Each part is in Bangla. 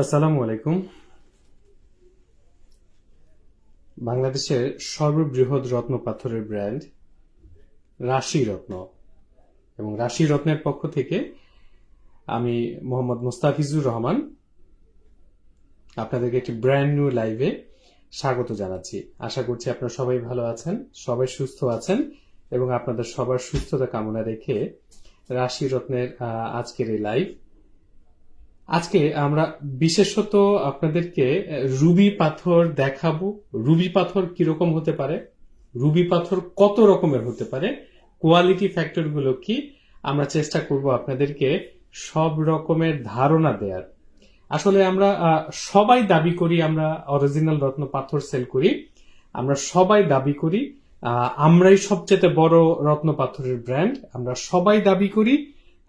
আসসালামু আলাইকুম। বাংলাদেশের সর্ববৃহৎ রত্ন পাথরের ব্র্যান্ড রাশি রত্ন। এবং রাশি রত্নের পক্ষ থেকে আমি মোহাম্মদ মুস্তাফিজুর রহমান আপনাদেরকে একটি ব্র্যান্ড নিউ লাইভে স্বাগত জানাচ্ছি। আশা করছি আপনারা সবাই ভালো আছেন, সবাই সুস্থ আছেন এবং আপনাদের সবার সুস্থতা কামনা রেখে রাশি রত্নের আজকের এই লাইভ আজকে আমরা বিশেষত আপনাদেরকে রুবি পাথর দেখাবো। রুবি পাথর কীরকম হতে পারে? রুবি পাথর কত রকমের হতে পারে? কোয়ালিটি ফ্যাক্টরগুলো কি? আমরা চেষ্টা করব আপনাদেরকে সব রকমের ধারণা দেওয়ার আসলে আমরা সবাই দাবি করি আমরা অরিজিনাল রত্ন পাথর সেল করি। আমরা সবাই দাবি করি আমরাই সবচেয়ে বড় রত্ন পাথরের ব্র্যান্ড আমরা সবাই দাবি করি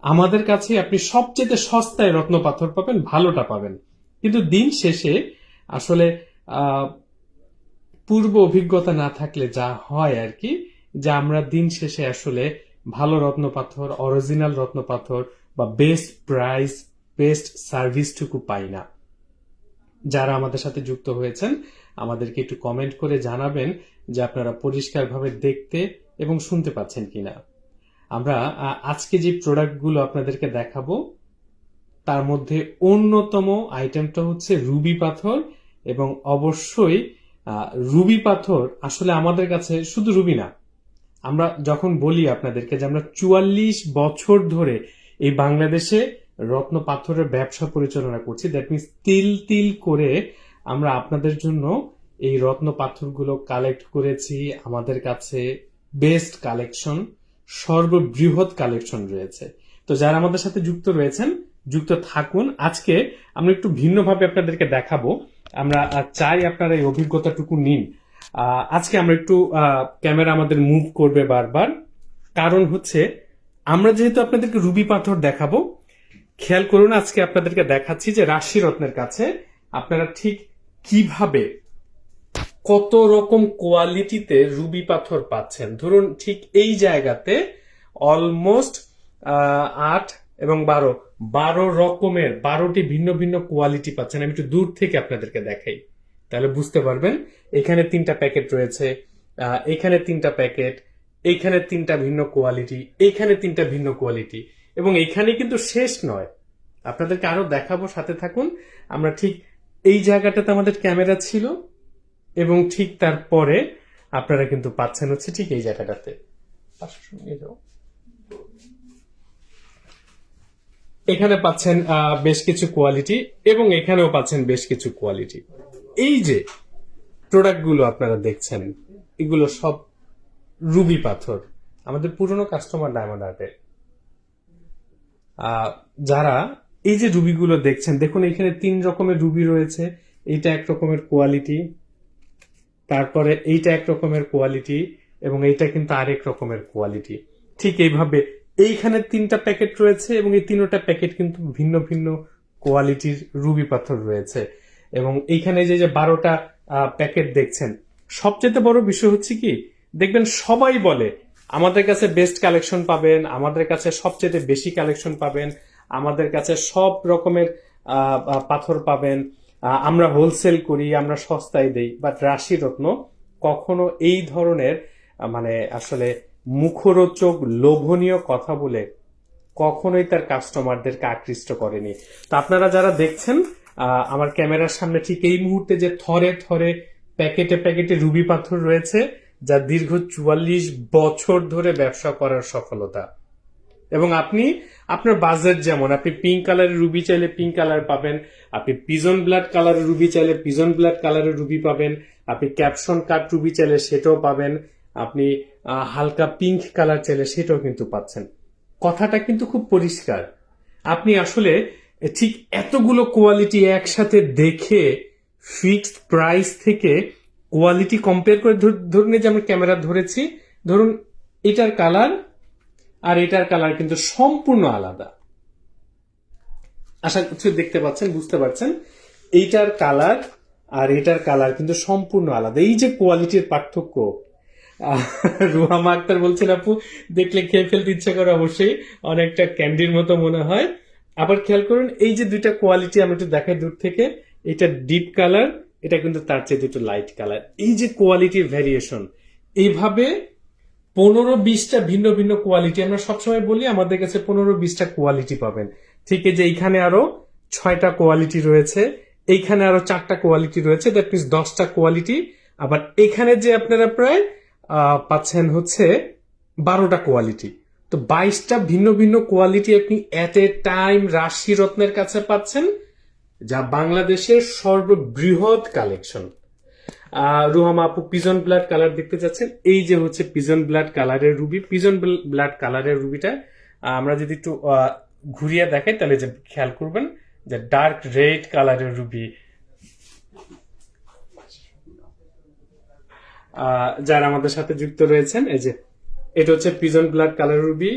আমাদের কাছে আপনি সবচেয়ে সস্তায় রত্ন পাথর পাবেন, ভালোটা পাবেন। কিন্তু দিন শেষে আসলে পূর্ব অভিজ্ঞতা না থাকলে যা হয় আর কি, যে আমরা দিন শেষে আসলে ভালো রত্ন পাথর অরিজিনাল রত্ন পাথর বা বেস্ট প্রাইস বেস্ট সার্ভিসটুকু পাই না। যারা আমাদের সাথে যুক্ত হয়েছেন, আমাদেরকে একটু কমেন্ট করে জানাবেন যে আপনারা পরিষ্কারভাবে দেখতে এবং শুনতে পাচ্ছেন কিনা। আমরা আজকে যে প্রোডাক্টগুলো আপনাদেরকে দেখাবো, তার মধ্যে অন্যতম আইটেমটা হচ্ছে রুবি পাথর এবং অবশ্যই রুবি পাথর আসলে আমাদের কাছে শুধু রুবি না। আমরা যখন বলি আপনাদেরকে যে আমরা চুয়াল্লিশ বছর ধরে এই বাংলাদেশে রত্ন পাথরের ব্যবসা পরিচালনা করছি দ্যাট মিনস তিল তিল করে আমরা আপনাদের জন্য এই রত্ন পাথরগুলো কালেক্ট করেছি, আমাদের কাছে বেস্ট কালেকশন সর্ববৃহৎ কালেকশন রয়েছে। তো যারা আমাদের সাথে যুক্ত রয়েছেন, যুক্ত থাকুন। আজকে আমরা একটু ভিন্নভাবে আপনাদেরকে দেখাবো। আমরা চাই আপনারা এই অভিজ্ঞতাটুকু নিন। আজকে আমরা একটু ক্যামেরা আমাদের মুভ করবে বারবার। কারণ হচ্ছে, আমরা যেহেতু আপনাদেরকে রুবি পাথর দেখাবো, খেয়াল করুন আজকে আপনাদেরকে দেখাচ্ছি যে রাশি রত্নের কাছে আপনারা ঠিক কীভাবে কত রকম কোয়ালিটিতে রুবি পাথর পাচ্ছেন? ধরুন ঠিক এই জায়গাতে অলমোস্ট আট এবং বারো বারো রকমের, বারোটি ভিন্ন ভিন্ন কোয়ালিটি পাচ্ছেন। আমি একটু দূর থেকে আপনাদেরকে দেখাই। তাহলে বুঝতে পারবেন, এখানে তিনটা প্যাকেট রয়েছে এখানে তিনটা প্যাকেট এইখানে তিনটা ভিন্ন কোয়ালিটি এইখানে তিনটা ভিন্ন কোয়ালিটি। এবং এইখানে কিন্তু শেষ নয়। আপনাদেরকে আরও দেখাবো, সাথে থাকুন। আমরা ঠিক এই জায়গাটাতে আমাদের ক্যামেরা ছিল। এবং ঠিক তারপরে আপনারা কিন্তু পাচ্ছেন হচ্ছে ঠিক এই জায়গাটাতে। এখানে পাচ্ছেন বেশ কিছু কোয়ালিটি এবং এখানেও পাচ্ছেন বেশ কিছু কোয়ালিটি এই যে প্রোডাক্টগুলো আপনারা দেখছেন, এগুলো সব রুবি পাথর। আমাদের পুরনো কাস্টমার ডায়মন্ড আর্টের যারা এই যে রুবিগুলো দেখছেন, দেখুন এখানে তিন রকমের রুবি রয়েছে। এইটা এক রকমের কোয়ালিটি তারপরে এইটা এক রকমের কোয়ালিটি এবং এইটা কিন্তু আরেক রকমের কোয়ালিটি ঠিক এইভাবে এইখানে তিনটা প্যাকেট রয়েছে এবং এই তিনটা প্যাকেট কিন্তু ভিন্ন ভিন্ন কোয়ালিটির রুবি পাথর রয়েছে। এবং এইখানে যে যে বারোটা প্যাকেট দেখছেন, সবচেয়ে বড় বিষয় হচ্ছে কি, দেখবেন সবাই বলে, আমাদের কাছে বেস্ট কালেকশন পাবেন, আমাদের কাছে সবচেয়ে বেশি কালেকশন পাবেন, আমাদের কাছে সব রকমের পাথর পাবেন আমরা হোলসেল করি, আমরা সস্তায় দেই। বাট রাশি রত্ন কখনো এই ধরনের মানে আসলে মুখরোচক, লোভনীয় কথা বলে কখনোই তার কাস্টমারদেরকে আকৃষ্ট করেনি। তো আপনারা যারা দেখছেন আমার ক্যামেরার সামনে ঠিক এই মুহূর্তে যে থরে থরে, প্যাকেটে প্যাকেটে রুবি পাথর রয়েছে, যা দীর্ঘ চুয়াল্লিশ বছর ধরে ব্যবসা করার সফলতা। এবং আপনি আপনার বাজেট যেমন, আপনি পিঙ্ক কালারের রুবি চাইলে পিঙ্ক কালার পাবেন, আপনি পিজন ব্লাড কালারের রুবি চাইলে পিজন ব্লাড কালারের রুবি পাবেন, আপনি ক্যাপশন কাট রুবি চাইলে সেটাও পাবেন, আপনি হালকা পিঙ্ক কালার চাইলে সেটাও কিন্তু পাচ্ছেন। কথাটা কিন্তু খুব পরিষ্কার। আপনি আসলে ঠিক এতগুলো কোয়ালিটি একসাথে দেখে ফিক্সড প্রাইস থেকে কোয়ালিটি কম্পেয়ার করে ধর- ধরুন যে আমরা ক্যামেরা ধরেছি, ধরুন এটার কালার আর এটার কালার কিন্তু সম্পূর্ণ আলাদা। আশা করছি দেখতে পাচ্ছেন, বুঝতে পারছেন? এইটার কালার আর এটার কালার কিন্তু সম্পূর্ণ আলাদা। এই যে কোয়ালিটির পার্থক্য রুহামা আক্তার বলছেন, আপু, দেখলে খেয়ে ফেলতে ইচ্ছা করে অবশ্যই। অনেকটা ক্যান্ডির মতো মনে হয়। আবার খেয়াল করুন, এই যে দুইটা কোয়ালিটি আমরা একটু দেখাই দূর থেকে, এটা ডিপ কালার এটা কিন্তু তার চেয়ে একটু লাইট কালার এই যে কোয়ালিটির ভ্যারিয়েশন এইভাবে পনেরো বিশটা ভিন্ন ভিন্ন কোয়ালিটি আমরা সবসময় বলি আমাদের কাছে পনেরো বিশটা কোয়ালিটি পাবেন। ঠিক যে এইখানে আরও ছয়টা কোয়ালিটি রয়েছে, এইখানে আরও চারটা কোয়ালিটি রয়েছে দ্যাট মিনস দশটা কোয়ালিটি আবার এখানে যে আপনারা প্রায় পাচ্ছেন হচ্ছে বারোটা কোয়ালিটি তো বাইশটা ভিন্ন ভিন্ন কোয়ালিটি আপনি এট এ টাইম রাশি রত্নের কাছে পাচ্ছেন, যা বাংলাদেশের সর্ববৃহৎ কালেকশন রুহামা আপু পিজন ব্লাড কালার দেখতে চাচ্ছেন। এই যে হচ্ছে পিজন ব্লাড কালারের রুবি, পিজন ব্লাড কালারের রুবিটা আমরা যদি একটু ঘুরিয়ে দেখাই, তাহলে যে খেয়াল করবেন যে ডার্ক রেড কালারের রুবি। যারা আমাদের সাথে যুক্ত রয়েছেন, এই যে, এটা হচ্ছে পিজন ব্লাড কালার রুবি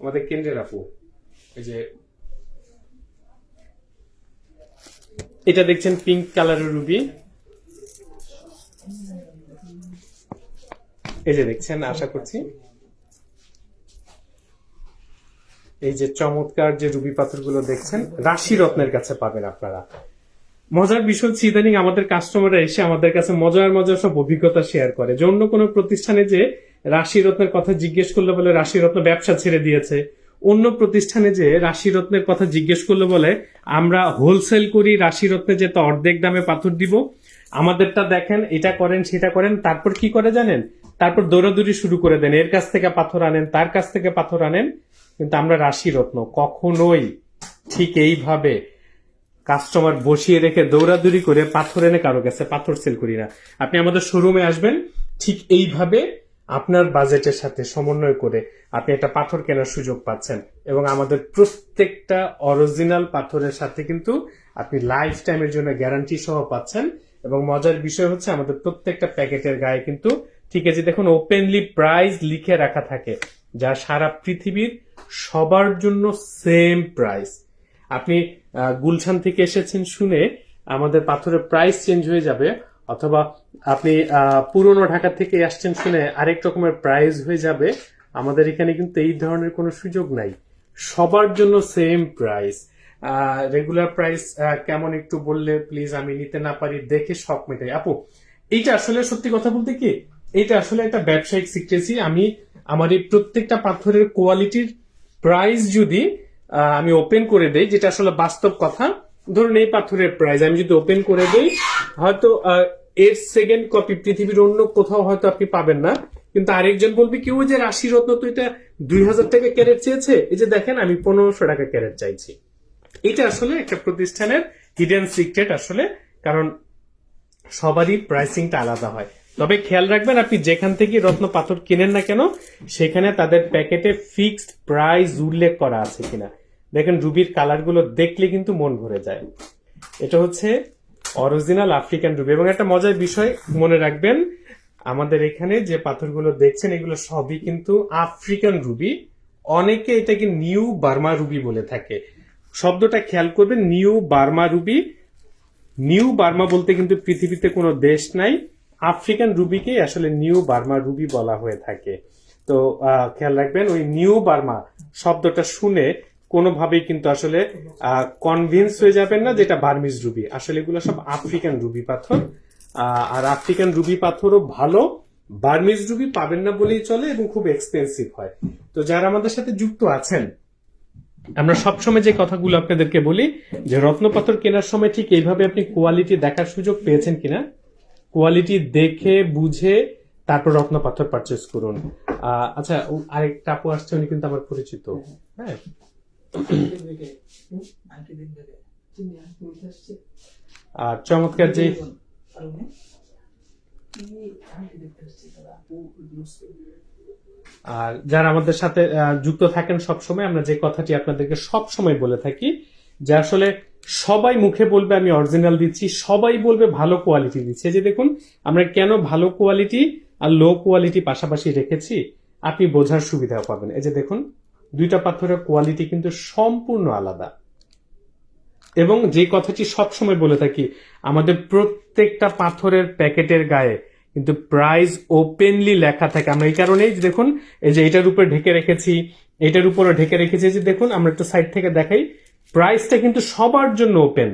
আমাদের কেন্দ্রের আপু। এই যে, এটা দেখছেন পিঙ্ক কালারের রুবি। এই যে দেখছেন, আশা করছি। এই যে চমৎকার যে রুবি পাথরগুলো দেখছেন, রাশি রত্নের কাছে পাবেন আপনারা। মজার বিষয় হচ্ছে, ইদানিং আমাদের কাস্টমাররা এসে আমাদের কাছে মজার মজার সব অভিজ্ঞতা শেয়ার করে। যে অন্য কোনো প্রতিষ্ঠানে যে রাশি রত্নের কথা জিজ্ঞেস করলে বলে, রাশি রত্ন ব্যবসা ছেড়ে দিয়েছে। অন্য প্রতিষ্ঠানে যে রাশি রত্নের কথা জিজ্ঞেস করলে বলে, আমরা হোলসেল করি, রাশি রত্নে যে তো অর্ধেক দামে পাথর দিব। আমাদেরটা দেখেন, এটা করেন, সেটা করেন, তারপর কি করে জানেন? তারপর দৌড়াদৌড়ি শুরু করে দেন। এর কাছ থেকে পাথর আনেন, তার কাছ থেকে পাথর আনেন। কিন্তু আমরা রাশি রত্ন, কখনোই ঠিক এইভাবে কাস্টমার বসিয়ে রেখে দৌড়াদৌড়ি করে পাথর এনে কারও কাছে পাথর সেল করি না। আপনি আমাদের শোরুমে আসবেন, ঠিক এইভাবে আপনার বাজেটের সাথে সমন্বয় করে আপনি একটা পাথর কেনার সুযোগ পাচ্ছেন। এবং আমাদের প্রত্যেকটা অরিজিনাল পাথরের সাথে কিন্তু আপনি লাইফ টাইমের জন্য গ্যারান্টি সহ পাচ্ছেন। এবং মজার বিষয় হচ্ছে আমাদের প্রত্যেকটা প্যাকেটের গায়ে কিন্তু ঠিক আছে, দেখুন ওপেনলি প্রাইস লিখে রাখা থাকে, যা সারা পৃথিবীর সবার জন্য সেম প্রাইস আপনি গুলশান থেকে এসেছেন শুনে আমাদের পাথরের প্রাইস চেঞ্জ হয়ে যাবে, অথবা আপনি পুরনো ঢাকা থেকে আসছেন শুনে আরেক রকমের প্রাইস হয়ে যাবে, আমাদের এখানে কিন্তু এই ধরনের কোনো সুযোগ নাই। সবার জন্য সেম প্রাইস রেগুলার প্রাইস কেমন একটু বললে প্লিজ আমি নিতে না পারি, দেখে শখ মেটাই। আপু, এইটা আসলে সত্যি কথা বলতে কি? এটা আসলে একটা ব্যবসায়িক সিক্রেসি আমি আমার এই প্রত্যেকটা পাথরের কোয়ালিটির প্রাইস যদি আমি ওপেন করে দেই, যেটা আসলে বাস্তব কথা, ধরুন এই পাথরের প্রাইস আমি যদি ওপেন করে দেই, হয়তো এর সেকেন্ড কপি পৃথিবীর অন্য কোথাও হয়তো আপনি পাবেন না। কিন্তু আরেকজন বলবে কেউ যে রাশি রত্ন তো এটা দুই হাজার টাকা ক্যারেট চেয়েছে। এই যে দেখেন, আমি পনেরোশো টাকা ক্যারেট চাইছি। এটা আসলে একটা প্রতিষ্ঠানের হিডেন সিক্রেট আসলে, কারণ সবারই প্রাইসিংটা আলাদা হয়। তবে খেয়াল রাখবেন আপনি যেখান থেকে রত্ন পাথর কিনেন না কেন, সেখানে তাদের প্যাকেটে ফিক্সড প্রাইস উল্লেখ করা আছে কিনা। দেখেন, রুবির কালারগুলো দেখলে কিন্তু মন ভরে যায়। এটা হচ্ছে অরিজিনাল আফ্রিকান রুবি এবং একটা মজার বিষয় মনে রাখবেন, আমাদের এখানে যে পাথরগুলো দেখছেন, এগুলো সবই কিন্তু আফ্রিকান রুবি অনেকে এটাকে নিউ বার্মা রুবি বলে থাকে। শব্দটা খেয়াল করবেন new Burma ruby new Burma বলতে কিন্তু পৃথিবীতে কোনো দেশ নাই। আফ্রিকান রুবিকে আসলে নিউ বার্মা রুবি বলা হয়ে থাকে। তো খেয়াল রাখবেন, ওই নিউ বার্মা শব্দটা শুনে কোনোভাবেই কিন্তু আসলে কনভিন্স হয়ে যাবেন না যেটা বার্মিজ রুবি। আসলে এগুলো সব আফ্রিকান রুবি পাথর। আর আফ্রিকান রুবি পাথরও ভালো, বার্মিজ রুবি পাবেন না বলেই চলে এবং খুব এক্সপেন্সিভ হয়। তো যারা আমাদের সাথে যুক্ত আছেন, আমরা সবসময় যে কথাগুলো আপনাদেরকে বলি, যে রত্নপাথর কেনার সময় ঠিক এইভাবে আপনি কোয়ালিটি দেখার সুযোগ পেয়েছেন কিনা কোয়ালিটি দেখে, বুঝে, তারপর রত্ন পাথর পারচেস করুন আচ্ছা আরেকটা আপু আসছে, উনি কিন্তু আমার পরিচিত। হ্যাঁ। আর চমৎকার যে আর যারা আমাদের সাথে যুক্ত থাকেন সবসময়, আমরা যে কথাটি আপনাদেরকে সব সময় বলে থাকি, যে আসলে সবাই মুখে বলবে আমি অরিজিনাল দিচ্ছি, সবাই বলবে ভালো কোয়ালিটি দিচ্ছে। যে দেখুন, আমরা কেন ভালো কোয়ালিটি আর লো কোয়ালিটি পাশাপাশি রেখেছি, আপনি বোঝার সুবিধা পাবেন। এই যে দেখুন, দুইটা পাথরের কোয়ালিটি কিন্তু সম্পূর্ণ আলাদা। এবং যে কথাটি সবসময় বলে থাকি, আমাদের প্রত্যেকটা পাথরের প্যাকেটের গায়ে কিন্তু প্রাইস ওপেনলি লেখা থাকে। আমরা এই কারণেই দেখুন, এই যে এটার উপরে ঢেকে রেখেছি, এটার উপরে ঢেকে রেখেছি। যে দেখুন, আমরা একটু সাইড থেকে দেখাই প্রাইসটা কিন্তু সবার জন্য ওপেন।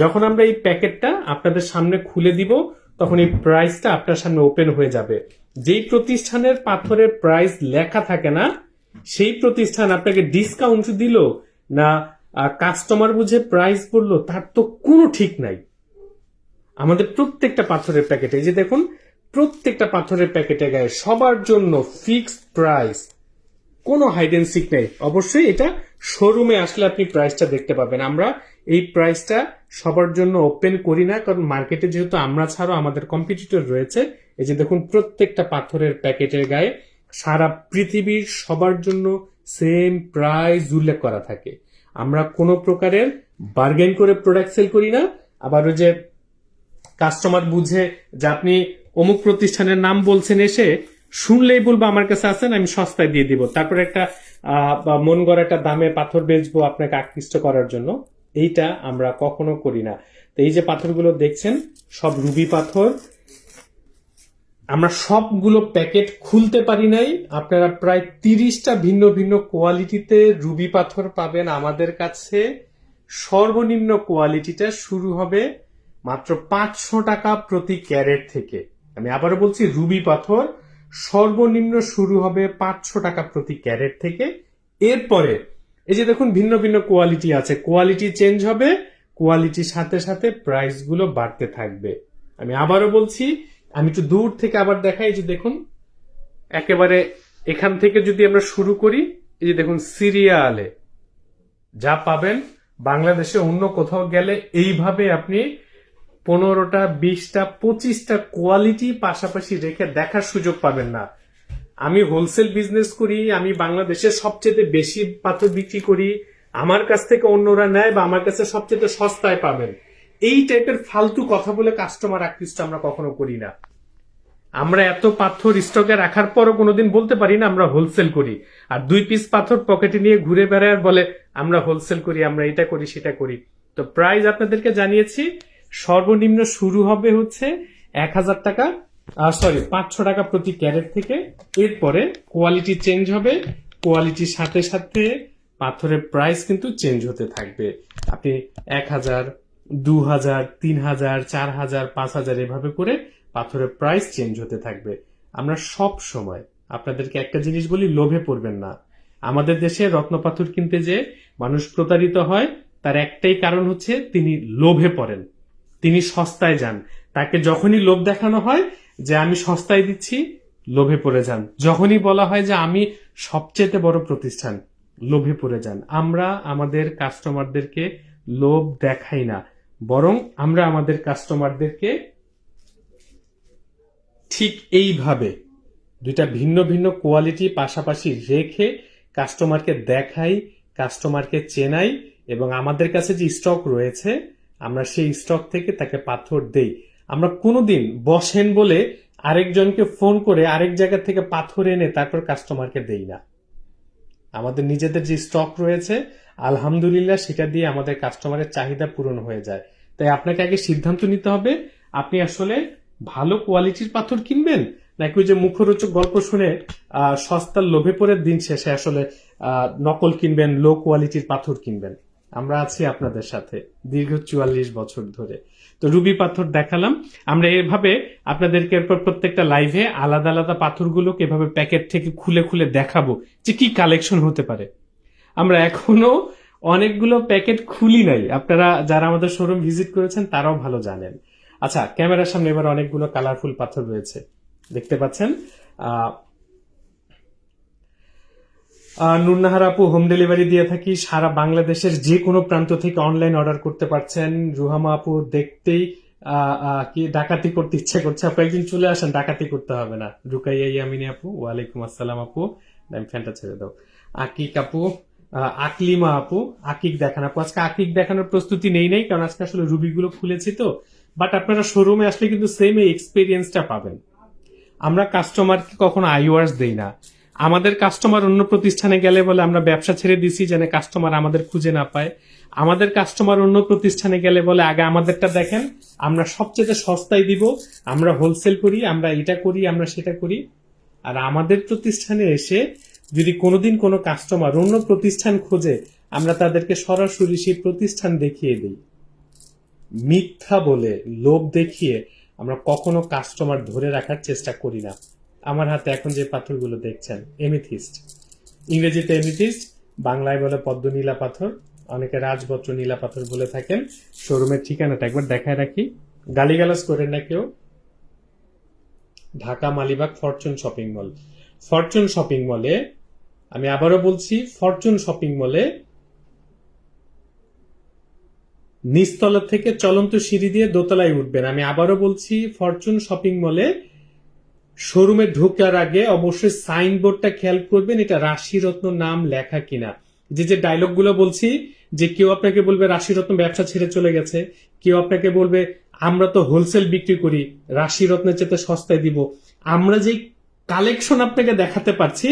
যখন আমরা এই প্যাকেটটা আপনাদের সামনে খুলে দিব, তখন এই প্রাইসটা আপনার সামনে ওপেন হয়ে যাবে। যেই প্রতিষ্ঠানের পাথরের প্রাইস লেখা থাকে না, সেই প্রতিষ্ঠান আপনাকে ডিসকাউন্ট দিল না কাস্টমার বুঝে প্রাইস বলল, তার তো কোনো ঠিক নাই। আমাদের প্রত্যেকটা পাথরের প্যাকেটে যে দেখুন, প্রত্যেকটা পাথরের প্যাকেটে গায়ে সবার জন্য ফিক্সড প্রাইস কোনো হাইড এন্ড সিক নেই। অবশ্যই এটা শোরুমে আসলে আপনি প্রাইসটা দেখতে পাবেন। আমরা এই প্রাইসটা সবার জন্য ওপেন করি না, কারণ মার্কেটে যেহেতু আমরা ছাড়াও আমাদের কম্পিটিটর রয়েছে, এই যে দেখুন প্রত্যেকটা পাথরের প্যাকেটের গায়ে সারা পৃথিবীর সবার জন্য সেম প্রাইস উল্লেখ করা থাকে। আমরা কোনো প্রকারের বার্গেন করে প্রোডাক্ট সেল করি না। আবার ওই যে কাস্টমার বুঝে যে আপনি অমুক প্রতিষ্ঠানের নাম বলছেন এসে শুনলেই বলব আমার কাছে আছেন আমি সস্তায় দিয়ে দিব। তারপর একটা মন গড়া একটা দামে পাথর বেচবো আপনাকে আকৃষ্ট করার জন্য, এইটা আমরা কখনো করি না। তো এই যে পাথরগুলো দেখছেন, সব রুবি পাথর। আমরা সবগুলো প্যাকেট খুলতে পারি নাই, আপনারা প্রায় তিরিশটা ভিন্ন ভিন্ন কোয়ালিটিতে রুবি পাথর পাবেন আমাদের কাছে। সর্বনিম্ন কোয়ালিটিটা শুরু হবে মাত্র পাঁচশো টাকা প্রতি ক্যারেট থেকে। আমি আবারও বলছি, রুবি পাথর সর্বনিম্ন শুরু হবে পাঁচশো টাকা প্রতি ক্যারেট থেকে। এরপরে, এই যে দেখুন, ভিন্ন ভিন্ন কোয়ালিটি আছে। কোয়ালিটি চেঞ্জ হবে, কোয়ালিটির সাথে সাথে প্রাইসগুলো বাড়তে থাকবে। আমি আবারও বলছি, আমি একটু দূর থেকে আবার দেখাই যে দেখুন, একেবারে এখান থেকে যদি আমরা শুরু করি, এই যে দেখুন, সিরিয়ালে যা পাবেন, বাংলাদেশে অন্য কোথাও গেলে এইভাবে আপনি পনেরোটা, বিশটা, পঁচিশটা কোয়ালিটি পাশাপাশি রেখে দেখার সুযোগ পাবেন না। আমি হোলসেল বিজনেস করি, আমি বাংলাদেশে সবচেয়ে বেশি পাথর বিক্রি করি, আমার কাছ থেকে অন্যরা নেয় বা আমার কাছে সবচেয়ে সস্তায় পাবেন। এই টাইপের ফালতু কথা বলে কাস্টমার আকৃষ্ট আমরা কখনো করি না। আমরা এত পাথর স্টকে রাখার পরও কোনোদিন বলতে পারি না আমরা হোলসেল করি। আর দুই পিস পাথর পকেটে নিয়ে ঘুরে বেড়ায় আর বলে, আমরা হোলসেল করি, আমরা এটা করি, সেটা করি। তো প্রাইস আপনাদেরকে জানিয়েছি সর্বনিম্ন শুরু হবে হচ্ছে এক হাজার টাকা সরি পাঁচশো টাকা প্রতি ক্যারেট থেকে। এরপরে কোয়ালিটি চেঞ্জ হবে কোয়ালিটির সাথে সাথে পাথরের প্রাইস কিন্তু চেঞ্জ হতে থাকবে। আপনি এক হাজার, দু হাজার, তিন হাজার, চার হাজার, পাঁচ হাজার এভাবে করে পাথরের প্রাইস চেঞ্জ হতে থাকবে। আমরা সব সময় আপনাদেরকে একটা জিনিস বলি, লোভে পড়বেন না। আমাদের দেশে রত্ন পাথর কিনতে যে মানুষ প্রতারিত হয়, তার একটাই কারণ হচ্ছে তিনি লোভে পড়েন। তিনি সস্তায় যান। তাকে যখনই লোভ দেখানো হয় যে আমি সস্তায় দিচ্ছি, লোভে পড়ে যান। যখনই বলা হয় যে আমি সবচেয়ে বড় প্রতিষ্ঠান, লোভে পড়ে যান। আমরা আমাদের কাস্টমারদেরকে লোভ দেখাই না, বরং আমরা আমাদের কাস্টমারদেরকে ঠিক এইভাবে দুইটা ভিন্ন ভিন্ন কোয়ালিটি পাশাপাশি রেখে কাস্টমারকে দেখাই, কাস্টমারকে চেনাই এবং আমাদের কাছে যে স্টক রয়েছে আমরা সেই স্টক থেকে তাকে পাথর দেই। আমরা কোনোদিন বসেন বলে আরেকজনকে ফোন করে আরেক জায়গা থেকে পাথর এনে তারপর কাস্টমারকে দেই না। আমাদের নিজেদের যে স্টক রয়েছে, আলহামদুলিল্লাহ সেটা দিয়ে আমাদের কাস্টমারের চাহিদা পূরণ হয়ে যায়। তাই আপনাকে আগে সিদ্ধান্ত নিতে হবে, আপনি আসলে ভালো কোয়ালিটির পাথর কিনবেন, নাকি ওই যে মুখরোচক গল্প শুনে সস্তার লোভে পড়ে দিন শেষে আসলে নকল কিনবেন লো কোয়ালিটির পাথর কিনবেন। আমরা আছি আপনাদের সাথে দীর্ঘ চুয়াল্লিশ বছর ধরে। তো রুবি পাথর দেখালাম। আমরা এভাবে আপনাদেরকে এরপর প্রত্যেকটা লাইভে আলাদা আলাদা পাথরগুলোকে এভাবে প্যাকেট থেকে খুলে খুলে দেখাবো যে কি কালেকশন হতে পারে। আমরা এখনও অনেকগুলো প্যাকেট খুলি নাই। আপনারা যারা আমাদের শোরুম ভিজিট করেছেন, তারাও ভালো জানেন। আচ্ছা ক্যামেরার সামনে এবার অনেকগুলো কালারফুল পাথর রয়েছে। দেখতে পাচ্ছেন? নুরনাহার আপু হোম ডেলিভারি দিয়ে থাকি। সারা বাংলাদেশের যে কোনো প্রান্ত থেকে অনলাইন অর্ডার করতে পারছেন। রুহামা আপু, দেখতেই কি ডাকাতি করতে ইচ্ছে করছে। আপু, একদিন চলে আসেন, ডাকাতি করতে হবে না। রুকাইয়া ইয়ামিনী আপু, ওয়ালাইকুম আসসালাম আপু। আমি ফ্যানটা ছেড়ে দাও। আকিক আপু আকলিমা আপু, আকিক দেখান আপু। আজকে আকিক দেখানোর প্রস্তুতি নেই, নাই, কারণ আজকে আসলে রুবিগুলো খুলেছি তো। বাট আপনারা শোরুমে আসলে কিন্তু সেম এই এক্সপিরিয়েন্সটা পাবেন। আমরা কাস্টমারকে কখনো আইওয়ার্স দেই না। আমাদের কাস্টমার অন্য প্রতিষ্ঠানে গেলে বলে আমরা ব্যবসা ছেড়ে দিছি যেন কাস্টমার আমাদের খুঁজে না পায়। আমাদের কাস্টমার অন্য প্রতিষ্ঠানে গেলে বলে, আগে আমাদেরটা দেখেন, আমরা সবচেয়ে সস্তায় দিব, আমরা হোলসেল করি, আমরা এটা করি, আমরা সেটা করি। আর আমাদের প্রতিষ্ঠানে এসে যদি কোনোদিন কোনো কাস্টমার অন্য প্রতিষ্ঠান খোঁজে, আমরা তাদেরকে সরাসরি সেই প্রতিষ্ঠান দেখিয়ে দিই। মিথ্যা বলে লোভ দেখিয়ে আমরা কখনো কাস্টমার ধরে রাখার চেষ্টা করি না। আমার হাতে এখন যে পাথরগুলো দেখছেন, এমিথিস্ট। ইংরেজিতে এমিথিস্ট, বাংলায় বলে পদ্ম নীলা পাথর, অনেকে রাজবত্র নীলা পাথর বলে থাকেন। শোরুমের ঠিকানাটা একবার দেখায় রাখি। গালিগালাজ করেন না কেউ। Dhaka Malibagh fortune shopping mall. Fortune shopping মলে, আমি আবারও বলছি, ফরচুন শপিং মলে নিচতলা থেকে চলন্ত সিঁড়ি দিয়ে দোতলায় উঠবেন। আমি আবারও বলছি, ফরচুন শপিং মলে শোরুমে ঢোকার আগে অবশ্যই সাইনবোর্ডটা খেয়াল করবেন, এটা রাশিরত্ন নাম লেখা কিনা। যে যে ডায়লগগুলো বলছি, যে কেউ আপনাকে বলবে রাশিরত্ন ব্যবসা ছেড়ে চলে গেছে, কেউ আপনাকে বলবে আমরা তো হোলসেল বিক্রি করি, রাশিরত্নের চেয়ে সস্তায় দিব। আমরা যে কালেকশন আপনাকে দেখাতে পারছি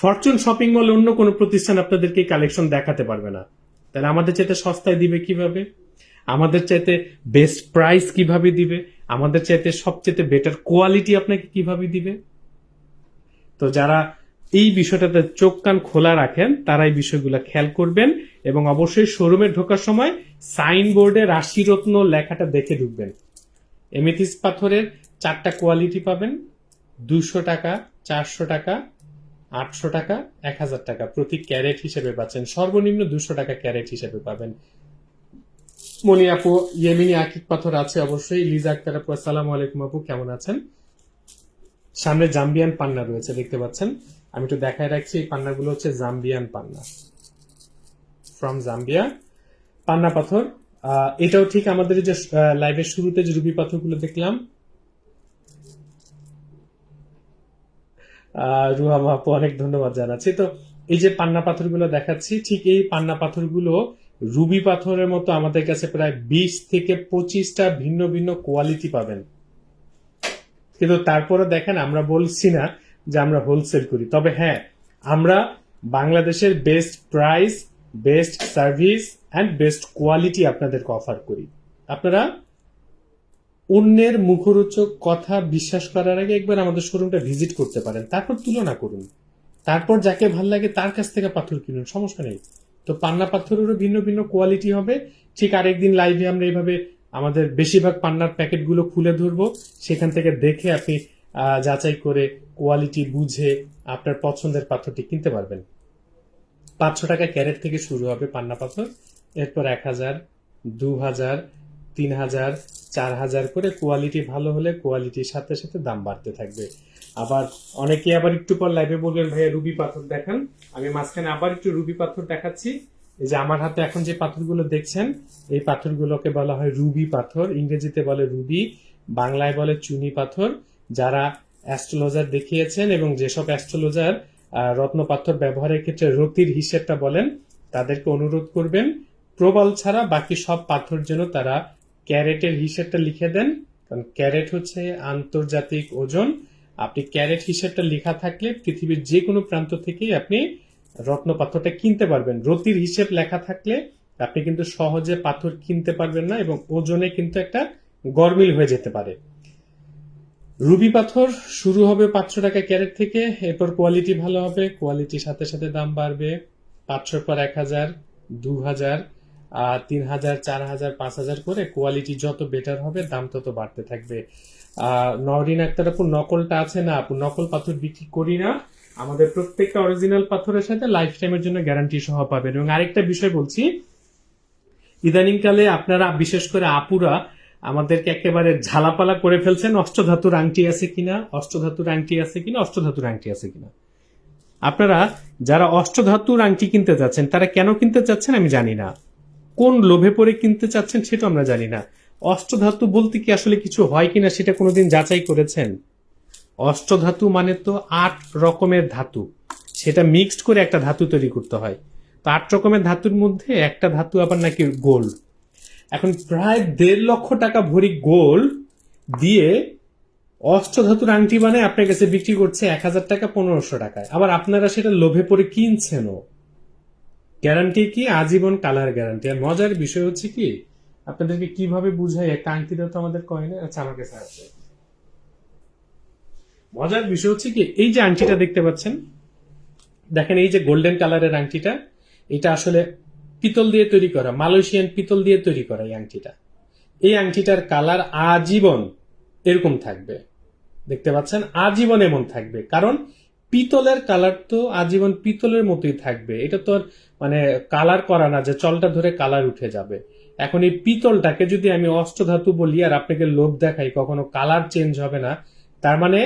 ফরচুন শপিং মল অন্য কোনো প্রতিষ্ঠান আপনাদেরকে কালেকশন দেখাতে পারবে না। তাহলে আমাদের চাইতে সস্তায় দিবে কীভাবে? আমাদের চাইতে বেস্ট প্রাইস কীভাবে দিবে? আমাদের চাইতে সবচেয়ে বেটার কোয়ালিটি আপনাকে কীভাবে দিবে? তো যারা এই বিষয়টাতে চোখ কান খোলা রাখেন, তারা এই বিষয়গুলো খেয়াল করবেন এবং অবশ্যই শোরুমে ঢোকার সময় সাইনবোর্ডে রাশিরত্ন লেখাটা দেখে ঢুকবেন। এমিথিস পাথরের চারটা কোয়ালিটি পাবেন। দুশো টাকা, চারশো টাকা, আটশো টাকা, এক হাজার টাকা প্রতি ক্যারেট হিসেবে পাচ্ছেন। সর্বনিম্ন দুশো টাকা ক্যারেট হিসেবে পাবেন। মনি আপু ইয়েমিনি আকিক পাথর আছে অবশ্যই। লিজা আক্তার আপু, আসসালামু আলাইকুম আপু, কেমন আছেন? সামনে জাম্বিয়ান পান্না রয়েছে, দেখতে পাচ্ছেন? আমি একটু দেখায় রাখছি, এই পান্নাগুলো হচ্ছে জাম্বিয়ান পান্না ফ্রম জাম্বিয়া পান্না পাথর এটাও ঠিক আমাদের যে লাইভের শুরুতে যে রুবি পাথরগুলো দেখলাম। রুহামা আপু, অনেক ধন্যবাদ জানাচ্ছি। তো এই যে পান্না পাথরগুলো দেখাচ্ছি, ঠিক এই পান্না পাথরগুলো রুবি পাথরের মতো আমাদের কাছে প্রায় বিশ থেকে পঁচিশটা ভিন্ন ভিন্ন কোয়ালিটি পাবেন। কিন্তু তারপরে দেখেন, আমরা বলছি না যে আমরা হোলসেল করি। তবে হ্যাঁ আমরা বাংলাদেশের best price best service and best quality আপনাদেরকে অফার করি। আপনারা অন্যের মুখরোচক কথা বিশ্বাস করার আগে একবার আমাদের শোরুমটা ভিজিট করতে পারেন। তারপর তুলনা করুন। তারপর যাকে ভালো লাগে তার কাছ থেকে পাথর কিনুন, সমস্যা নেই। তো পান্না পাথরেরও ভিন্ন ভিন্ন কোয়ালিটি হবে। ঠিক আরেকদিন লাইভে আমরা এইভাবে আমাদের বেশিরভাগ পান্নার প্যাকেটগুলো খুলে ধরবো। সেখান থেকে দেখে আপনি যাচাই করে কোয়ালিটি বুঝে আপনার পছন্দের পাথরটি কিনতে পারবেন। পাঁচশো টাকা ক্যারেট থেকে শুরু হবে পান্না পাথর। এরপর এক হাজার, দু হাজার, তিন হাজার, চার হাজার করে কোয়ালিটি ভালো হলে কোয়ালিটির সাথে সাথে দাম বাড়তে থাকবে। আবার অনেকে আবার একটু পর লাইভে বলবেন, ভাইয়া, রুবি পাথর দেখান। আমি মাঝখানে আবার একটু রুবি পাথর দেখাচ্ছি। এই যে আমার হাতে এখন যে পাথরগুলো দেখছেন, এই পাথরগুলোকে বলা হয় রুবি পাথর। ইংরেজিতে বলে রুবি, বাংলায় বলে চুনি পাথর। যারা অ্যাস্ট্রোলজার দেখিয়েছেন এবং যেসব অ্যাস্ট্রোলজার রত্ন পাথর ব্যবহারের ক্ষেত্রে রতির হিসেবটা বলেন, তাদেরকে অনুরোধ করবেন, প্রবল ছাড়া বাকি সব পাথর যেন তারা ক্যারেটের হিসেবটা লিখে দেন। কারণ ক্যারেট হচ্ছে আন্তর্জাতিক ওজন। আপনি ক্যারেট হিসেবটা লেখা থাকলে পৃথিবীর যে কোনো প্রান্ত থেকেই আপনি রত্ন পাথরটা কিনতে পারবেন। রতির হিসেব লেখা থাকলে আপনি কিন্তু সহজে পাথর কিনতে পারবেন না এবং ওজনে কিন্তু একটা গরমিল হয়ে যেতে পারে। রুবি পাথর শুরু হবে পাঁচশো টাকা ক্যারেট থেকে, এরপর কোয়ালিটি ভালো হবে কোয়ালিটির সাথে সাথে দাম বাড়বে। পাঁচশোর পর এক হাজার, দু হাজার, আর তিন হাজার, চার হাজার, পাঁচ হাজার করে কোয়ালিটি যত বেটার হবে, দাম তত বাড়তে থাকবে। নরিন আক্তার আপু নকলটা আছে না, আপু, নকল পাথর বিক্রি করি না। আমাদের প্রত্যেকটা অরিজিনাল পাথরের সাথে লাইফ টাইমের জন্য গ্যারান্টি সহ পাবেন। এবং আরেকটা বিষয় বলছি, ইদানিংকালে আপনারা, বিশেষ করে আপুরা, আমাদেরকে একেবারে ঝালাপালা করে ফেলছেন, অষ্টধাতুর আংটি আছে কিনা, অষ্টধাতুর আংটি আছে কিনা, অষ্টধাতুর আংটি আছে কিনা। আপনারা, যারা অষ্টধাতুর আংটি কিনতে যাচ্ছেন, তারা কেন কিনতে চাচ্ছেন আমি জানি না। কোন লোভে পড়ে কিনতে চাচ্ছেন সেটা আমরা জানি না। অষ্টধাতু বলতে কি আসলে কিছু হয় কিনা সেটা কোনোদিন যাচাই করেছেন? অষ্টধাতু মানে তো আট রকমের ধাতু। সেটা মিক্সড করে একটা ধাতু তৈরি করতে হয়। তো আট রকমের ধাতুর মধ্যে একটা ধাতু আবার নাকি গোল্ড এখন প্রায় দেড় লক্ষ টাকা ভরি গোল্ড দিয়ে অষ্টধাতুর আংটি বানায় আপনার কাছে বিক্রি করছে এক হাজার টাকা পনেরোশো টাকায়। আবার আপনারা সেটা লোভে পড়ে কিনছেনও। গ্যারান্টি কি? আজীবন কালার গ্যারান্টি আর মজার বিষয় হচ্ছে কি? আপনাদেরকে কীভাবে বুঝাই? একটা আংটিটা তো আমাদের কয়নে আচ্ছা আমার কাছে আছে। মজার বিষয় হচ্ছে কি, এই যে আংটিটা দেখতে পাচ্ছেন, দেখেন এই যে গোল্ডেন কালারের আংটিটা, এটা আসলে পিতল দিয়ে তৈরি করা, মালয়েশিয়ান পিতল দিয়ে তৈরি করা এই আংটিটা। এই আংটিটার কালার আজীবন এরকম থাকবে। দেখতে পাচ্ছেন? আজীবন এমন থাকবে। কারণ পিতলের কালার তো আজীবন পিতলের মতোই থাকবে। এটা তো মানে কালার করা না যে চলটা ধরে কালার উঠে যাবে। এখন এই পিতলটাকে যদি আমি অষ্টধাতু বলি আর আপনাকে লোভ দেখাই, কখনো কালার চেঞ্জ হবে না। তার মানে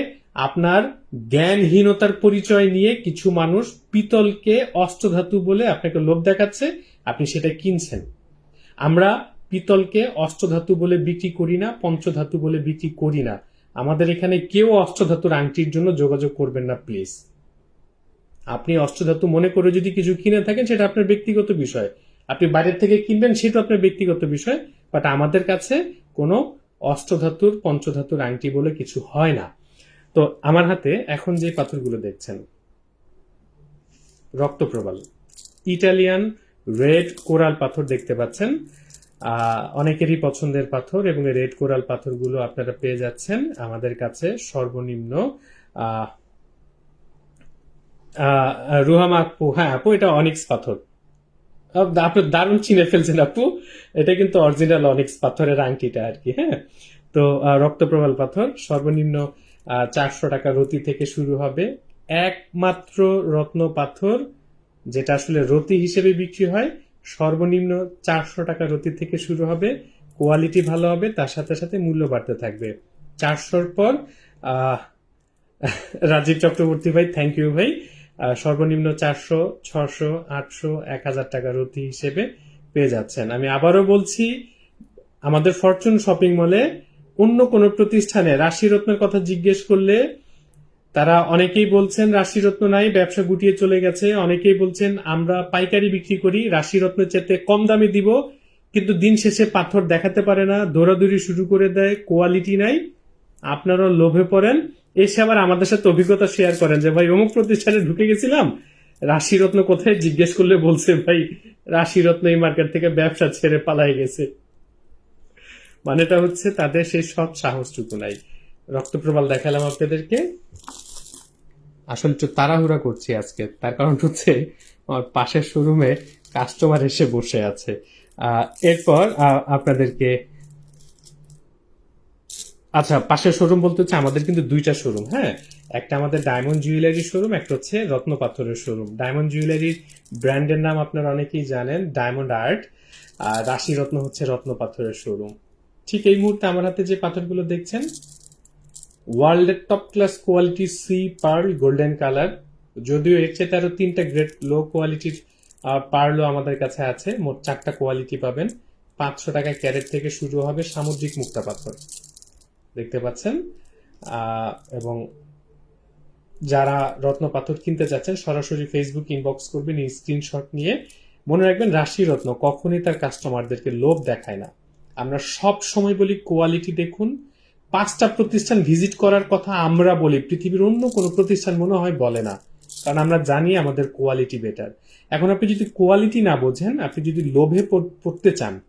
আপনার জ্ঞানহীনতার পরিচয় নিয়ে কিছু মানুষ পিতলকে অষ্টধাতু বলে আপনাকে লোভ দেখাচ্ছে, আপনি সেটা কিনছেন। আমরা পিতলকে অষ্টধাতু বলে বিক্রি করি না, পঞ্চধাতু বলে বিক্রি করি না। আমাদের এখানে কেউ অষ্টধাতুর আংটির জন্য যোগাযোগ করবেন না, প্লিজ। আপনি অষ্টধাতু মনে করে যদি কিছু কিনে থাকেন, সেটা আপনার ব্যক্তিগত বিষয়। আপনি বাইরের থেকে কিনবেন সেটা আপনার ব্যক্তিগত বিষয় বাট আমাদের কাছে কোনো অষ্টধাতুর, পঞ্চধাতুর আংটি বলে কিছু হয় না। তো আমার হাতে এখন যে পাথরগুলো দেখছেন, রক্তপ্রবাল, ইটালিয়ান রেড কোরাল পাথর দেখতে পাচ্ছেন। অনেকেরই পছন্দের পাথর এবং রেড কোরাল পাথরগুলো আপনারা পেয়ে যাচ্ছেন আমাদের কাছে সর্বনিম্ন। রুহামা আপু হ্যাঁ আপু, এটা অনিক্স পাথর। আপনি দারুণ চিনে ফেলছেন আপু। এটা কিন্তু অরিজিনাল অনিক্স পাথরের আংটিটা আর কি হ্যাঁ? তো রক্তপ্রবাল পাথর, সর্বনিম্ন চারশো টাকা রতি থেকে শুরু হবে একমাত্র রত্ন পাথর, যেটা আসলে রতি হিসেবে বিক্রি হয়। সর্বনিম্ন চারশো টাকা রতি থেকে শুরু হবে, কোয়ালিটি ভালো হবে, তার সাথে সাথে মূল্য বাড়তে থাকবে। চারশোর পর রাজীব চক্রবর্তী ভাই থ্যাংক ইউ ভাই। সর্বনিম্ন চারশো, ছশো, আটশো, এক হাজার টাকা রতি হিসেবে পেয়ে যাচ্ছেন। আমি আবারও বলছি, আমাদের ফরচুন শপিং মলে অন্য কোনো প্রতিষ্ঠানে রাশিরত্নের কথা জিজ্ঞেস করলে তারা অনেকেই বলছেন, রাশিরত্ন নাই, ব্যবসা গুটিয়ে চলে গেছে। অনেকেই বলছেন, আমরা পাইকারি বিক্রি করি, রাশিরত্নের চেতে কম দামে দিব, কিন্তু দিন শেষে পাথর দেখাতে পারে না, দৌড়াদৌড়ি শুরু করে দেয়, কোয়ালিটি নাই। আপনারা লোভে পড়েন। এসে আবার আমাদের সাথে অভিজ্ঞতা শেয়ার করেন যে, ভাই, অমুক প্রতিষ্ঠানে ঢুকে গেছিলাম। রাশিরত্ন কোথায়? জিজ্ঞেস করলে বলছে, ভাই রাশিরত্ন এই মার্কেট থেকে ব্যবসা ছেড়ে পালাই গেছে। মানেটা হচ্ছে তাদের সেই সব সাহসটুকু নাই। রক্তপ্রবাল দেখালাম আপনাদেরকে। আসলে তাড়াহুড়া করছি আজকে। তার কারণ হচ্ছে আমার পাশের শোরুমে কাস্টমার এসে বসে আছে। এরপর আপনাদেরকে আচ্ছা পাশের শোরুম বলতে হচ্ছে আমাদের কিন্তু দুইটা শোরুম হ্যাঁ? একটা আমাদের ডায়মন্ড জুয়েলারি শোরুম একটা হচ্ছে রত্ন পাথরের শোরুম ডায়মন্ড জুয়েলারির ব্র্যান্ডের নাম আপনারা অনেকেই জানেন ডায়মন্ড আর্ট আর রাশি রত্ন হচ্ছে রত্ন পাথরের শোরুম ঠিক এই মুহূর্তে আমার হাতে যে পাথরগুলো দেখছেন ওয়ার্ল্ডের top class quality sea pearl golden colour যদিও এর চেয়ে আরও তিনটা গ্রেড লো কোয়ালিটির পার্লও আমাদের কাছে আছে, মোট চারটা কোয়ালিটি পাবেন। পাঁচশো টাকা ক্যারেট থেকে শুরু হবে সামুদ্রিক মুক্তা পাথর দেখতে পাচ্ছেন। এবং যারা রত্ন পাথর কিনতে চাচ্ছেন সরাসরি ফেসবুক ইনবক্স করবেন এই স্ক্রিনশট নিয়ে। মনে রাখবেন রাশি রত্ন কখনই তার কাস্টমারদেরকে লোভ দেখায় না। আমরা সব সময় বলি কোয়ালিটি দেখুন। পাঁচটা প্রতিষ্ঠান ভিজিট করার কথা আমরা বলি, পৃথিবীর অন্য কোনো প্রতিষ্ঠান মনে হয় বলে না। কারণ আমরা জানি আমাদের কোয়ালিটি বেটার এখন আপনি যদি কোয়ালিটি না বোঝেন, আপনি যদি লোভে পড়- পড়তে চান,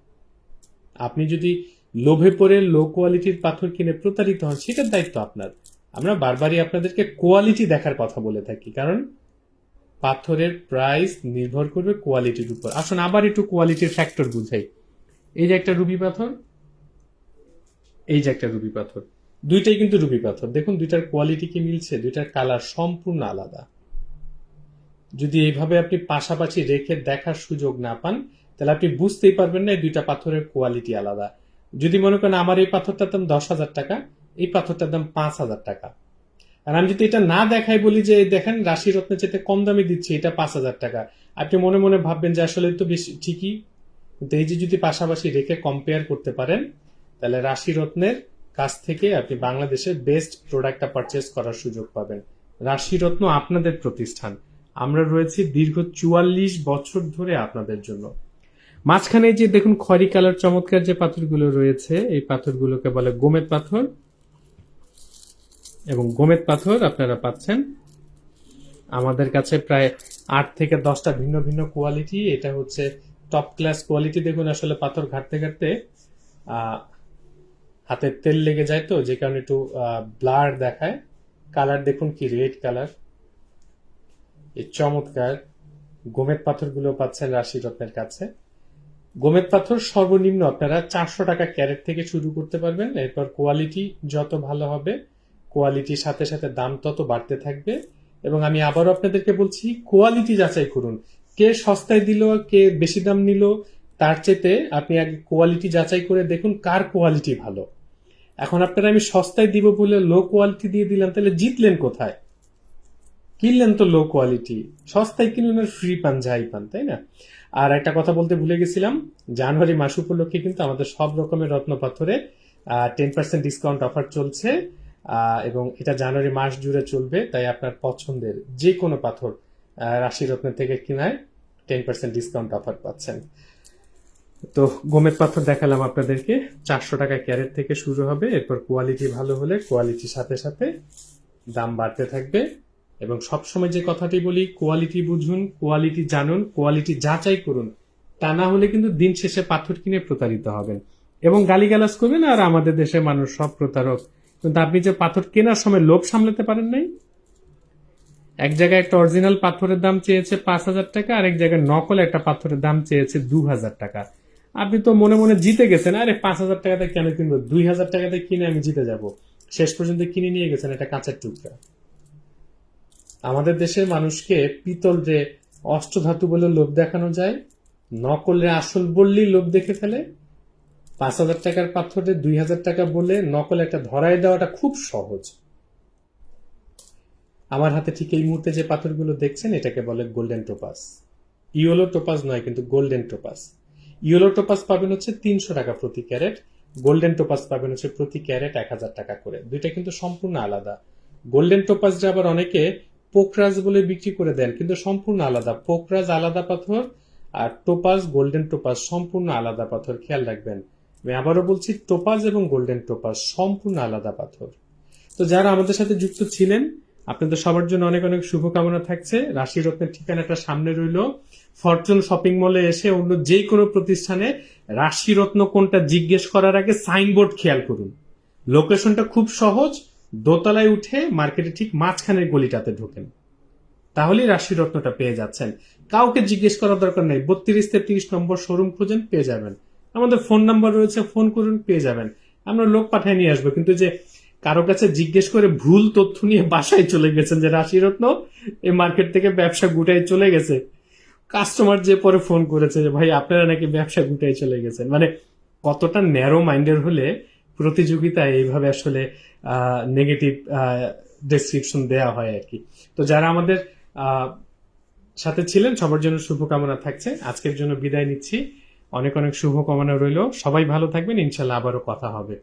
আপনি যদি লোভে পড়ে লো কোয়ালিটির পাথর কিনে প্রতারিত হন, সেটার দায়িত্ব আপনার। আমরা বারবারই আপনাদেরকে কোয়ালিটি দেখার কথা বলে থাকি, কারণ পাথরের প্রাইস নির্ভর করবে কোয়ালিটির উপর। আসুন আবার একটু কোয়ালিটির ফ্যাক্টর বুঝাই। এই যে একটা রুবি পাথর, এই যে একটা রুবি পাথর, দুইটাই কিন্তু রুবি পাথর। দেখুন, দুইটার কোয়ালিটি কি মিলছে, দুইটার কালার সম্পূর্ণ আলাদা। যদি এইভাবে আপনি পাশাপাশি রেখে দেখার সুযোগ না পান, তাহলে আপনি বুঝতেই পারবেন না এই দুইটা পাথরের কোয়ালিটি আলাদা। যদি মনে করেন আমার এই পাথরটার দাম দশ হাজার টাকা, এই পাথরটার দাম পাঁচ হাজার টাকা। আর আমি যদি এটা না দেখাই বলি যে, দেখেন রাশি রত্নের চেয়ে কম দামে দিচ্ছি, এটা পাঁচ হাজার টাকা। আপনি মনে মনে ভাববেন যে, আসলে তো বেশি ঠিকই। কিন্তু এই যে যদি পাশাপাশি রেখে কম্পেয়ার করতে পারেন, তাহলে রাশি রত্নের কাছ থেকে আপনি বাংলাদেশের বেস্ট প্রোডাক্টটা পারচেস করার সুযোগ পাবেন। রাশি রত্ন আপনাদের প্রতিষ্ঠান। আমরা রয়েছি দীর্ঘ চুয়াল্লিশ বছর ধরে আপনাদের জন্য। মাঝখানে যে দেখুন খয়রি কালার চমৎকার যে পাথরগুলো রয়েছে, এই পাথরগুলোকে বলে গোমেদ পাথর এবং গোমেদ পাথর আপনারা পাচ্ছেন। আমাদের কাছে প্রায় আট থেকে দশটা ভিন্ন ভিন্ন কোয়ালিটি এটা হচ্ছে টপ ক্লাস কোয়ালিটি দেখুন আসলে পাথর ঘাটতে ঘাটতে হাতে তেল লেগে যায় তো, যে কারণে একটু ব্লার দেখায়। কালার দেখুন কি রেড কালার এই চমৎকার গোমেদ পাথরগুলো পাচ্ছেন রাশি রত্নের কাছে। গোমেদ পাথর সর্বনিম্ন আপনারা চারশো টাকা ক্যারেট থেকে শুরু করতে পারবেন। এরপর কোয়ালিটি যত ভালো হবে, কোয়ালিটির সাথে সাথে দাম তত বাড়তে থাকবে। এবং আমি আবারও আপনাদেরকে বলছি, কোয়ালিটি যাচাই করুন। কে সস্তায় দিল, কে বেশি দাম নিল, তার চেতে আপনি আগে কোয়ালিটি যাচাই করে দেখুন কার কোয়ালিটি ভালো। এখন আপনারা আমি সস্তায় দিব বলে লো কোয়ালিটি দিয়ে দিলাম, তাহলে জিতলেন কোথায়? কিনলেন তো লো কোয়ালিটি সস্তায় কিনুন আর ফ্রি পান, যাই পান, তাই না? আর একটা কথা বলতে ভুলে গেছিলাম, জানুয়ারি মাস উপলক্ষে কিন্তু আমাদের সব রকমের রত্ন পাথরে টেন পার্সেন্ট ডিসকাউন্ট অফার চলছে এবং এটা জানুয়ারি মাস জুড়ে চলবে, তাই আপনার পছন্দের যে কোনো পাথর রাশি রত্নের থেকে কিনায় টেন পার্সেন্ট ডিসকাউন্ট অফার পাচ্ছেন। তো গোমেদ পাথর দেখালাম আপনাদেরকে, চারশো টাকা ক্যারেট থেকে শুরু হবে, এরপর কোয়ালিটি ভালো হলে কোয়ালিটির সাথে সাথে দাম বাড়তে থাকবে। এবং সবসময় যে কথাটি বলি কোয়ালিটি বুঝুন কোয়ালিটি জানুন কোয়ালিটি যাচাই করুন, তা না হলে কিন্তু দিন শেষে পাথর কিনে প্রতারিত হবেন। এবং গালিগালাজ করবেন আর আমাদের দেশের মানুষ সব প্রতারক। কিন্তু আপনি যে পাথর কেনার সময় লোভ সামলাতে পারেন নাই? এক জায়গায় একটা অরিজিনাল পাথরের দাম চেয়েছে পাঁচ হাজার টাকা আর এক জায়গায় নকল একটা পাথরের দাম চেয়েছে দু হাজার টাকা। আপনি তো মনে মনে জিতে গেছেন, আরে পাঁচ হাজার টাকাতে কেন কিনবো? দুই হাজার টাকাতে কিনে আমি জিতে যাব। শেষ পর্যন্ত কিনে নিয়ে গেছেন একটা কাঁচের টুকরা। আমাদের দেশের মানুষকে পিতল যে অষ্টধাতু বলে লোভ দেখানো যায়, নকলে আসল বললেই লোভ দেখে ফেলে। পাঁচ হাজার টাকার পাথরে দুই হাজার টাকা বলে নকল একটা ধরায় দেওয়াটা খুব সহজ। আমার হাতে ঠিক এই মুহূর্তে যে পাথরগুলো দেখছেন, এটাকে বলে গোল্ডেন টোপাস। ইয়েলো টোপাস নয়, কিন্তু গোল্ডেন টোপাস। ইয়েলো টোপাস পাবেন হচ্ছে তিনশো টাকা প্রতি ক্যারেট, গোল্ডেন টোপাস পাবেন হচ্ছে প্রতি ক্যারেট এক হাজার টাকা করে। দুইটা কিন্তু সম্পূর্ণ আলাদা। গোল্ডেন টোপাসটা আবার অনেকে পোকরাজ বলে বিক্রি করে দেন, কিন্তু সম্পূর্ণ আলাদা। পোকরাজ আলাদা পাথর আর টোপাস গোল্ডেন টোপাস সম্পূর্ণ আলাদা পাথর, খেয়াল রাখবেন। আমি আবারও বলছি, টোপাজ এবং গোল্ডেন টোপাস সম্পূর্ণ আলাদা পাথর। তো যারা আমাদের সাথে যুক্ত ছিলেন, আপনাদের সবার জন্য অনেক অনেক শুভকামনা থাকছে। রাশি রত্নের ঠিকানাটা সামনে রইল। ফরচুন শপিং মলে এসে অন্য যে কোনো প্রতিষ্ঠানে রাশি রত্ন কোনটা জিজ্ঞেস করার আগে সাইনবোর্ড খেয়াল করুন। লোকেশনটা খুব সহজ দোতলায় উঠে মার্কেটে ঠিক মাঝখানের গলিটাতে ঢোকেন। তাহলেই রাশি রত্নটা পেয়ে যাচ্ছেন। কাউকে জিজ্ঞেস করার দরকার নেই। বত্রিশ তেত্রিশ নম্বর শোরুম খুঁজেন, পেয়ে যাবেন। আমাদের ফোন নাম্বার রয়েছে, ফোন করুন, পেয়ে যাবেন। আমরা লোক পাঠিয়ে নিয়ে আসব। কিন্তু যে কারও কাছে জিজ্ঞেস করে ভুল তথ্য নিয়ে বাসায় চলে গেছেন যে রাশি রত্ন এই মার্কেট থেকে ব্যবসা গুটায় চলে গেছে। কাস্টমার যে পরে ফোন করেছে যে, ভাই, আপনারা নাকি ব্যবসা গুটায় চলে গেছেন? মানে কতটা ন্যারো মাইন্ডের হলে প্রতিযোগিতায় এইভাবে আসলে নেগেটিভ ডেসক্রিপশন দেয়া হয় আর কি। তো যারা আমাদের সাথে ছিলেন, সবার জন্য শুভকামনা থাকছে। আজকের জন্য বিদায় নিচ্ছি। অনেক অনেক শুভকামনা রইল। সবাই ভালো থাকবেন। ইনশাল্লাহ আবারও কথা হবে।